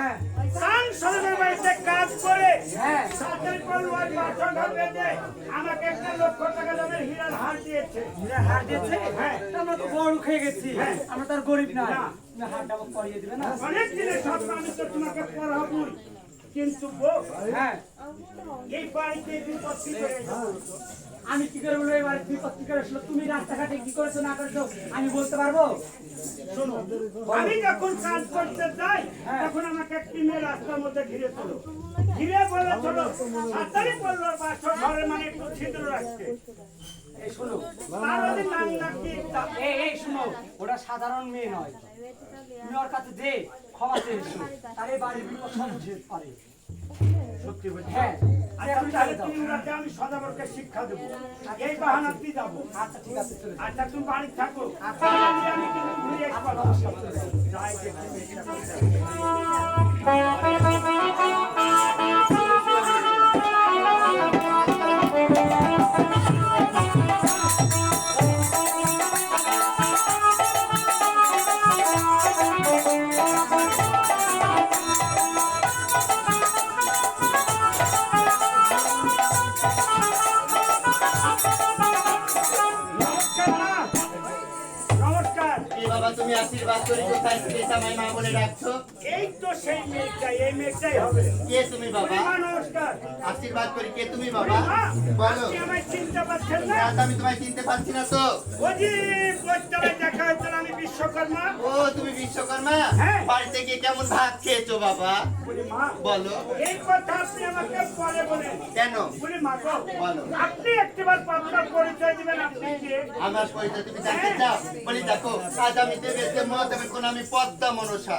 হ্যাঁ। বাড়িতে কাজ করে হ্যাঁ। বেঁধে আমাকে একটা লক্ষ টাকা দামের হীরার হার দিয়েছে। হীরা হার দিয়েছে? হ্যাঁ। আমরা তো বড় খেয়ে গেছি। হ্যাঁ। আমরা তো আর গরিব না। না। হারটা পরিয়ে দিবে না? অনেক দিনের স্বপ্ন আমি তো তোমাকে পড়াবই কিন্তু হ্যাঁ। এই বাড়িতে বিপত্তি করে আমি কি করে বলব এবার বিপদ কি করে আসলো? তুমি রাস্তাঘাটে কি করেছ না করেছ আমি বলতে পারব? শোনো আমি যখন কাজ করতে যাই হ্যাঁ। তখন আমাকে একটি মেয়ে রাস্তার মধ্যে ঘিরে ছিল ঘিরে বলে চলো তাড়াতাড়ি বলল বাসর ঘরে মানে একটু ছিদ্র শোনো ওটা সাধারণ মেয়ে নয়। তুমি ওর কাছে যে ক্ষমা চেয়েছো তার বাড়ির বিপদ সব পারে সত্যি বলছি? হ্যাঁ। আচ্ছা আমি সদাবরকে শিক্ষা দেবো এই বাহানাতে যাব আচ্ছা ঠিক আছে আচ্ছা তুমি বাড়ি থাকো আচ্ছা। আমি আমি কিন্তু ঘুরে আচ্ছা, আসব কি বাবা তুমি আশীর্বাদ করে কোথায় মা বলে ডাকছো? এই তো সেই মেয়েটাই এই মেয়েটাই হবে। কে তুমি বাবা? নমস্কার আশীর্বাদ করি কে তুমি বাবা? বলো। আমায় চিনতে পারছেন না? আমি তোমায় চিনতে পারছি না তো। ওজি বৈদ্যালয় দেখা হয়েছিল আমি বিশ্বকর্মা? ও তুমি বিশ্বকর্মা? হ্যাঁ। বাড়িতে গিয়ে কেমন ভাত খেয়েছো বাবা? মা বলো। এই কথা আপনি আমাকে পরে বলেন। কেন? বলি মা গো, বলো। আপনি একটিবার আপনার পরিচয় দিবেন আপনি কে? আমার পরিচয় তুমি জানতে চাও? বলি দেখো আজ আমি দেবে যে মহাদেবের কোন আমি পদ্মা মনসা।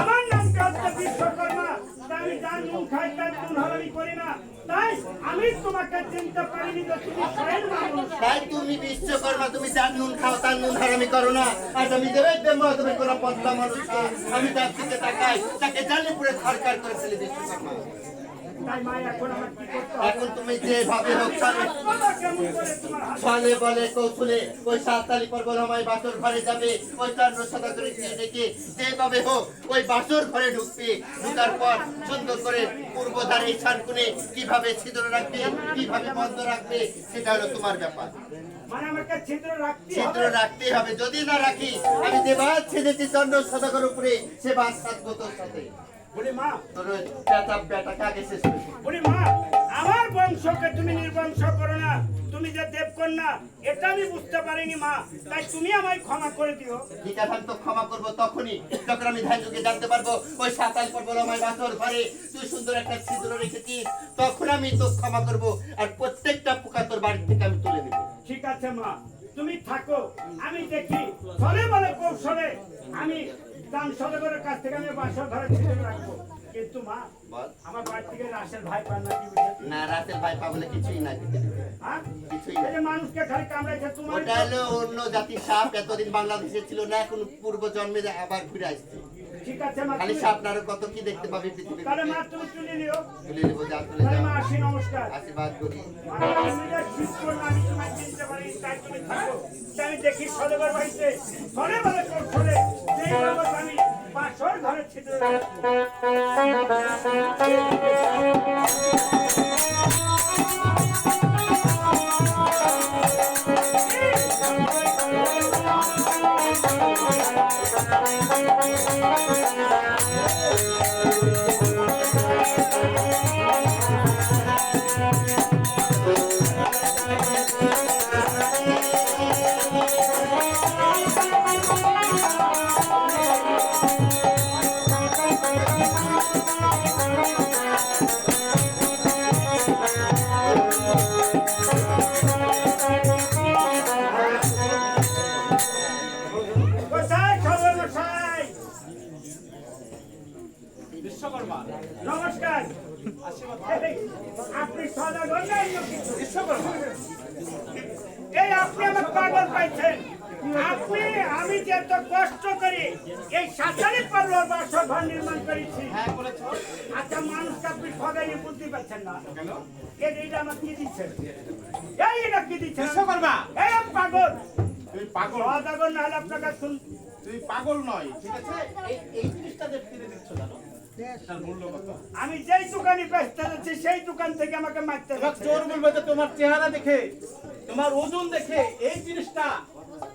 আমার নাম হচ্ছে বিশ্বকর্মা আমি যার নুন খাই তার নুন হারামি করি না। তাই আমি তোমাকে চিনতে পারিনি যে তুমি স্বয়ং মানুষ। তাই তুমি বিশ্বকর্মা, তুমি যার নুন খাও তার নুন হারামি করো না। আজ আমি দেবে দেব তুমি কোনো পদ্মা মানুষ আমি তার দিকে তাকাই, তাকে জালে পুরে সরকার করে ফেলে বিশ্বকর্মা। এখন তুমি যেভাবে হোক ছলে বলে কৌশলে ওই সাততালি পর্বত আমায় বাসর ঘরে যাবে ওই চন্দ্র সদা করে গিয়ে ডেকে যেভাবে হোক ওই বাসর ঘরে ঢুকবে। ঢুকার পর সুন্দর করে পূর্ব ধারে ঈশান কোণে কীভাবে ছিদ্র রাখবে কীভাবে বন্ধ রাখবে সেটা হলো তোমার ব্যাপার। মানে ছিদ্র রাখতে হবে? যদি না রাখি আমি যে বাস ছেড়েছি চন্দ্র সদাগর উপরে সে বাস তোর সাথে। বলি মা তোর পেটা বেটাকে আগে শেষ বলি মা আমার বংশকে তুমি নির্বংশ করো না তুমি যে দেবকন্যা এটা আমি বুঝতে পারিনি মা তাই তুমি আমায় ক্ষমা করে দিও। ঠিক আছে আমি তো ক্ষমা করব তখনই যখন আমি ধ্যান যুগে জানতে পারব ওই সাতাল পর্বত আমার বাসর ঘরে তুই সুন্দর একটা ছিদ্র রেখেছিস তখন আমি তো ক্ষমা করব আর প্রত্যেকটা পোকা তোর বাড়ি থেকে আমি তুলে নেব। ঠিক আছে মা তুমি থাকো আমি দেখি ফলে বলে কৌশলে আমি দান সদগরের কাছ থেকে আমি বাসর রাখব। কিন্তু মা আমার বাড়ি থেকে ভাই পান না কি না ভাই পাবলে কিছুই না। হ্যাঁ? কিছুই না। মানুষকে খালি কামড়াইছে তোমার ওটা হলো অন্য জাতির সাপ এতদিন বাংলাদেশে ছিল না এখন পূর্ব জন্মে আবার ঘুরে আসছে। ঠিক আছে মা খালি আপনারা কত কি দেখতে পাবে পৃথিবীতে? তাহলে মা তুমি চলে নিও। চলে নিব যা চলে যাও মা আসি নমস্কার। আশীর্বাদ করি। আমি যে করলাম, আমি তোমায় চিনতে পারি, তাই তুমি থাকো। আমি দেখি সলেবার বাড়িতে, সলে বলে কৌশলে, যেই বাবদ আমি বাসর ঘরে ছিদ্র এই আপনি আমার পাগল পাইছেন। আপনি আমি যে এত কষ্ট করে এই সাতারি পার্লার বাসা ঘর নির্মাণ করেছি আচ্ছা মানুষকে আপনি ঠগাইয়ে বুঝতে পারছেন না। এইটা আমার কি দিচ্ছেন এই এটা কি দিচ্ছেন বিশ্বকর্মা! এই পাগল। তুই পাগল। পাগল না হলে আপনার কাছে তুই পাগল নয় ঠিক আছে? এই- জিনিসটা কিনে দিচ্ছ কত আমি যেই দোকানে বেচতে যাচ্ছি সেই দোকান থেকে আমাকে মারতে চোর বলবে যে তোমার চেহারা দেখে তোমার ওজন দেখে এই জিনিসটা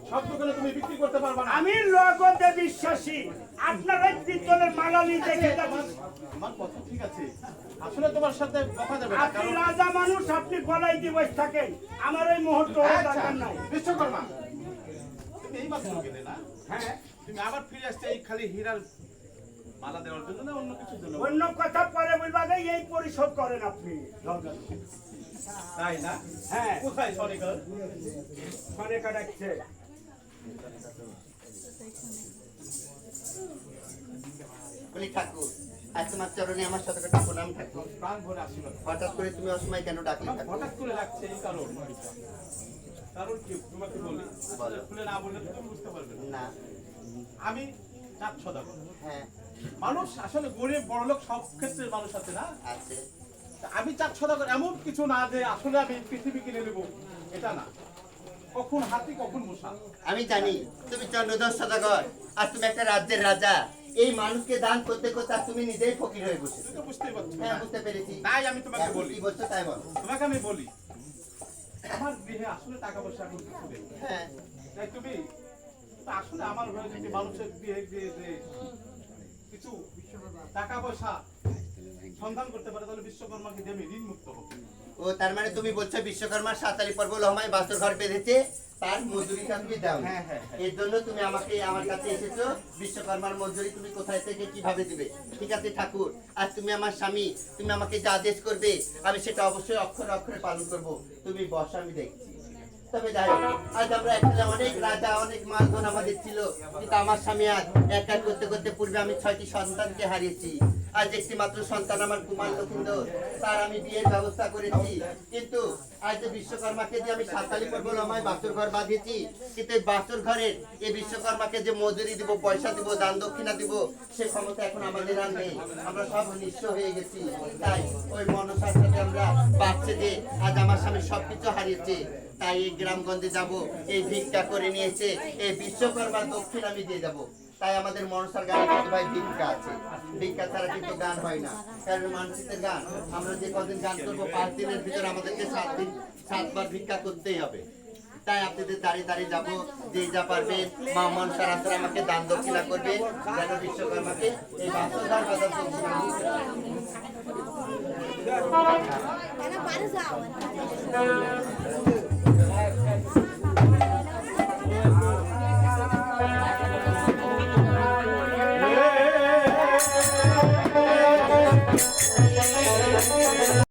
সব দোকানে তুমি বিক্রি করতে পারবে না। আমি লগতে বিশ্বাসী। আপনার ওই পিতলের মালালি দেখে আমার কথা ঠিক আছে। আসলে তোমার সাথে বকা যাবে আপনি রাজা মানুষ আপনি গলায় থাকেন। আমার ওই মুহূর্ত আচ্ছা, দরকার নাই। বিশ্বকর্মা তুমি এই মাত্র গেলে না? হ্যাঁ তুমি আবার ফিরে আসছে এই খালি হীরার মালা দেওয়ার জন্য না অন্য কিছুর জন্য? অন্য কথা পরে বলবা যে এই পরিশোধ করেন আপনি। তাই না? হ্যাঁ। কোথায় সনিকর? ফোনে কাটাচ্ছে বলি ঠাকুর আজ তোমার চরণে আমার সাথে একটা প্রণাম ঠাকুর। প্রাণ ভরে আশীর্বাদ হঠাৎ করে তুমি অসময় কেন ডাকলে হঠাৎ করে লাগছে এই কারণ। কারণ কি? তোমাকে বলি। খুলে না বললে তুমি বুঝতে পারবে না। আমি চাপ সদাগর। হ্যাঁ। মানুষ আসলে গরিব বড়লোক সব ক্ষেত্রে মানুষ আছে না? আছে। আমি সদাগর এমন কিছু না যে আসলে আমি পৃথিবী কিনে নেব। এটা না। কখন হাতি কখন মশা। আমি জানি তুমি চন্দ্রধর সদাগর আর তুমি একটা রাজ্যের রাজা। এই মানুষকে দান করতে করতে তুমি নিজেই ফকির হয়ে বসে তুমি তো বুঝতেই পারছ। হ্যাঁ বুঝতে পেরেছি। তাই আমি তোমাকে বলি। কি বলছো তাই বলো। তোমাকে আমি বলি। আমার গৃহে আসলে টাকা পয়সা এখন কিছু নেই। হ্যাঁ। তাই তুমি আসলে আমার ঘরে যদি মানুষের বিয়ে দিয়ে যে কিছু টাকা পয়সা সন্ধান করতে পারে তাহলে বিশ্বকর্মাকে দেবে ঋণ মুক্ত হবে। ও তার মানে তুমি বলছো সাতারি পর্ব লহমায় বাসর ঘর বেঁধেছে তার মজুরিটা তুমি দাও। হ্যাঁ, হ্যাঁ, হ্যাঁ। এর জন্য তুমি আমাকে আমার কাছে এসেছ বিশ্বকর্মার মজুরি তুমি কোথায় থেকে কীভাবে দিবে? ঠিক আছে ঠাকুর। আর তুমি আমার স্বামী তুমি আমাকে যা আদেশ করবে আমি সেটা অবশ্যই অক্ষরে অক্ষরে পালন করব। তুমি বস আমি দেখছি। তবে যাই আজ আমরা অনেক রাজা, অনেক আমাদের ছিল, কিন্তু আমার স্বামী আজ করতে করতে পূর্বে আমি ছয়টি সন্তানকে হারিয়েছি। আজ একটি মাত্র সন্তান আমার কুমার লক্ষিন্দর তার আমি বিয়ের ব্যবস্থা করেছি। কিন্তু আজ যে বিশ্বকর্মাকে যে আমি আমায় ঘর বাঁধিয়েছি, কিন্তু এই বাসর ঘরের এই বিশ্বকর্মাকে যে মজুরি দিব, পয়সা দিব, দান দক্ষিণা দিব, সে ক্ষমতা এখন আমাদের আর নেই। আমরা সব নিঃস্ব হয়ে গেছি। তাই ওই মনসার সাথে আমরা বাঁচছে যে আজ আমার স্বামী সবকিছু হারিয়েছে। তাই এই গ্রামগঞ্জে যাব, এই ভিক্ষা করে নিয়েছে, এই বিশ্বকর্মার দক্ষিণ আমি দিয়ে যাব। তাই আমাদের মনসার গানে ভাই ভিক্ষা আছে। ভিক্ষা ছাড়া কিন্তু গান হয় না। কারণ মানুষের গান, আমরা যে কদিন গান করব, পাঁচ দিনের ভিতরে আমাদেরকে সাত দিন, সাতবার ভিক্ষা করতেই হবে। তাই আপনাদের দাঁড়িয়ে দাঁড়িয়ে যাব, যে যা পারবেন মা মনসার আসলে আমাকে দান দক্ষিণা করবে, যেন বিশ্বকর্মাকে এই বাজার.